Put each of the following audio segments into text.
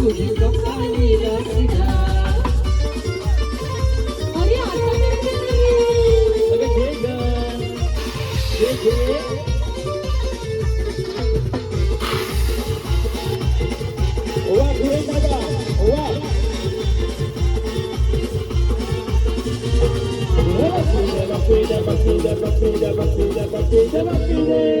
Papide, papide, papide, papide, papide, papide, papide, papide,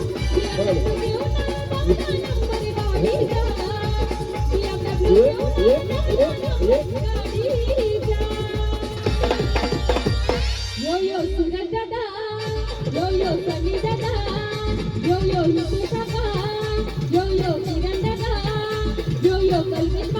local